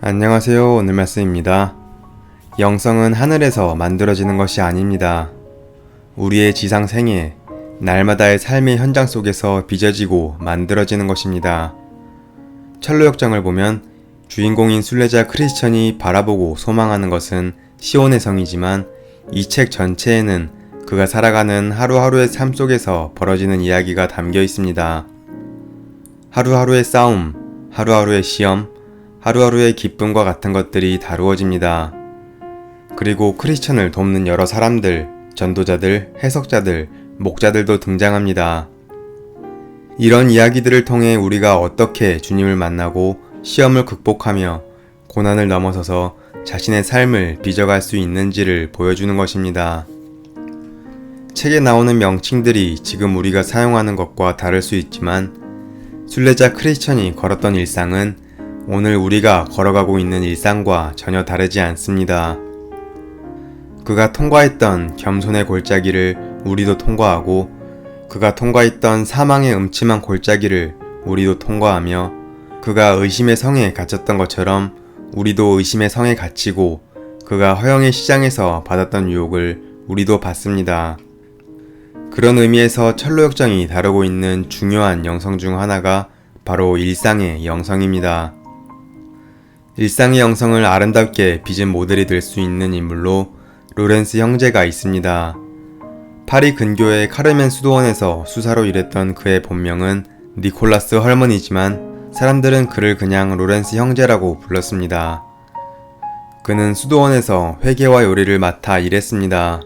안녕하세요. 오늘 말씀입니다. 영성은 하늘에서 만들어지는 것이 아닙니다. 우리의 지상 생애, 날마다의 삶의 현장 속에서 빚어지고 만들어지는 것입니다. 철로역정을 보면 주인공인 순례자 크리스천이 바라보고 소망하는 것은 시온의 성이지만 이 책 전체에는 그가 살아가는 하루하루의 삶 속에서 벌어지는 이야기가 담겨 있습니다. 하루하루의 싸움, 하루하루의 시험, 하루하루의 기쁨과 같은 것들이 다루어집니다. 그리고 크리스천을 돕는 여러 사람들, 전도자들, 해석자들, 목자들도 등장합니다. 이런 이야기들을 통해 우리가 어떻게 주님을 만나고 시험을 극복하며 고난을 넘어서서 자신의 삶을 빚어갈 수 있는지를 보여주는 것입니다. 책에 나오는 명칭들이 지금 우리가 사용하는 것과 다를 수 있지만 순례자 크리스천이 걸었던 일상은 오늘 우리가 걸어가고 있는 일상과 전혀 다르지 않습니다. 그가 통과했던 겸손의 골짜기를 우리도 통과하고 그가 통과했던 사망의 음침한 골짜기를 우리도 통과하며 그가 의심의 성에 갇혔던 것처럼 우리도 의심의 성에 갇히고 그가 허영의 시장에서 받았던 유혹을 우리도 받습니다. 그런 의미에서 철로역정이 다루고 있는 중요한 영성 중 하나가 바로 일상의 영성입니다. 일상의 영성을 아름답게 빚은 모델이 될 수 있는 인물로 로렌스 형제가 있습니다. 파리 근교의 카르멘 수도원에서 수사로 일했던 그의 본명은 니콜라스 헐먼이지만 사람들은 그를 그냥 로렌스 형제라고 불렀습니다. 그는 수도원에서 회계와 요리를 맡아 일했습니다.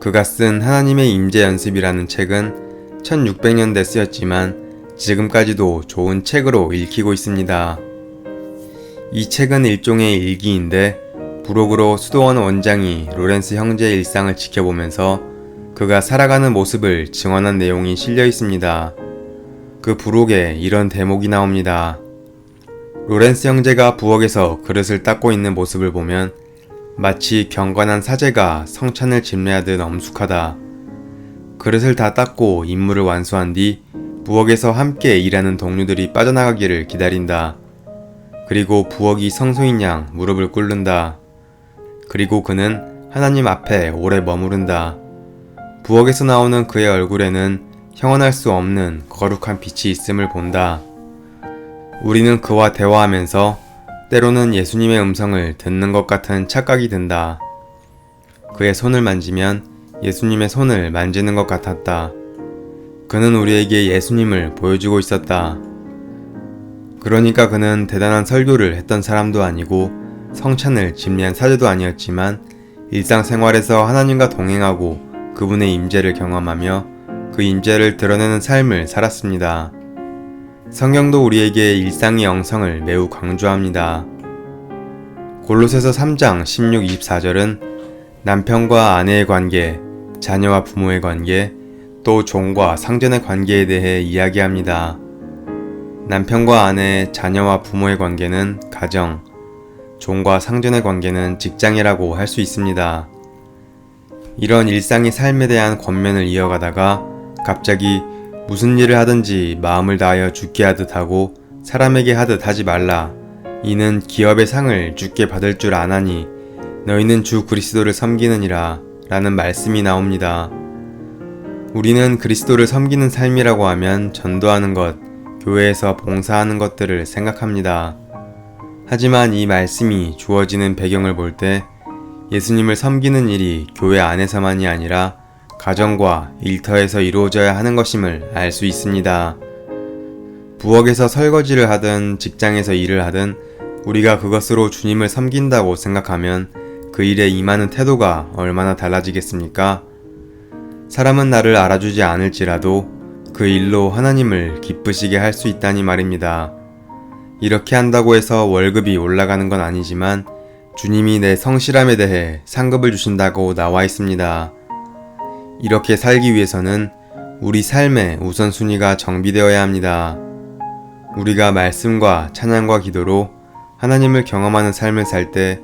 그가 쓴 하나님의 임재 연습이라는 책은 1600년대 쓰였지만 지금까지도 좋은 책으로 읽히고 있습니다. 이 책은 일종의 일기인데 부록으로 수도원 원장이 로렌스 형제의 일상을 지켜보면서 그가 살아가는 모습을 증언한 내용이 실려 있습니다. 그 부록에 이런 대목이 나옵니다. 로렌스 형제가 부엌에서 그릇을 닦고 있는 모습을 보면 마치 경건한 사제가 성찬을 집례하듯 엄숙하다. 그릇을 다 닦고 임무를 완수한 뒤 부엌에서 함께 일하는 동료들이 빠져나가기를 기다린다. 그리고 부엌이 성소인 양 무릎을 꿇는다. 그리고 그는 하나님 앞에 오래 머무른다. 부엌에서 나오는 그의 얼굴에는 형언할 수 없는 거룩한 빛이 있음을 본다. 우리는 그와 대화하면서 때로는 예수님의 음성을 듣는 것 같은 착각이 든다. 그의 손을 만지면 예수님의 손을 만지는 것 같았다. 그는 우리에게 예수님을 보여주고 있었다. 그러니까 그는 대단한 설교를 했던 사람도 아니고 성찬을 집례한 사제도 아니었지만 일상생활에서 하나님과 동행하고 그분의 임재를 경험하며 그 임재를 드러내는 삶을 살았습니다. 성경도 우리에게 일상의 영성을 매우 강조합니다. 골로새서 3장 16, 24절은 남편과 아내의 관계, 자녀와 부모의 관계, 또 종과 상전의 관계에 대해 이야기합니다. 남편과 아내, 자녀와 부모의 관계는 가정, 종과 상전의 관계는 직장이라고 할 수 있습니다. 이런 일상의 삶에 대한 권면을 이어가다가 갑자기 무슨 일을 하든지 마음을 다하여 죽게 하듯 하고 사람에게 하듯 하지 말라. 이는 기업의 상을 주께 받을 줄 아나니 너희는 주 그리스도를 섬기느니라 라는 말씀이 나옵니다. 우리는 그리스도를 섬기는 삶이라고 하면 전도하는 것, 교회에서 봉사하는 것들을 생각합니다. 하지만 이 말씀이 주어지는 배경을 볼 때 예수님을 섬기는 일이 교회 안에서만이 아니라 가정과 일터에서 이루어져야 하는 것임을 알 수 있습니다. 부엌에서 설거지를 하든 직장에서 일을 하든 우리가 그것으로 주님을 섬긴다고 생각하면 그 일에 임하는 태도가 얼마나 달라지겠습니까? 사람은 나를 알아주지 않을지라도 그 일로 하나님을 기쁘시게 할 수 있다니 말입니다. 이렇게 한다고 해서 월급이 올라가는 건 아니지만 주님이 내 성실함에 대해 상급을 주신다고 나와 있습니다. 이렇게 살기 위해서는 우리 삶의 우선순위가 정비되어야 합니다. 우리가 말씀과 찬양과 기도로 하나님을 경험하는 삶을 살 때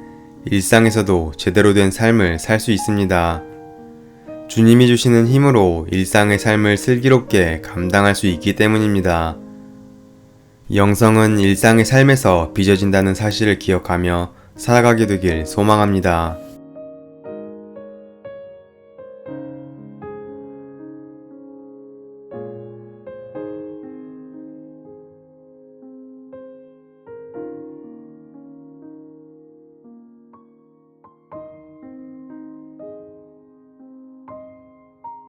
일상에서도 제대로 된 삶을 살 수 있습니다. 주님이 주시는 힘으로 일상의 삶을 슬기롭게 감당할 수 있기 때문입니다. 영성은 일상의 삶에서 빚어진다는 사실을 기억하며 살아가게 되길 소망합니다.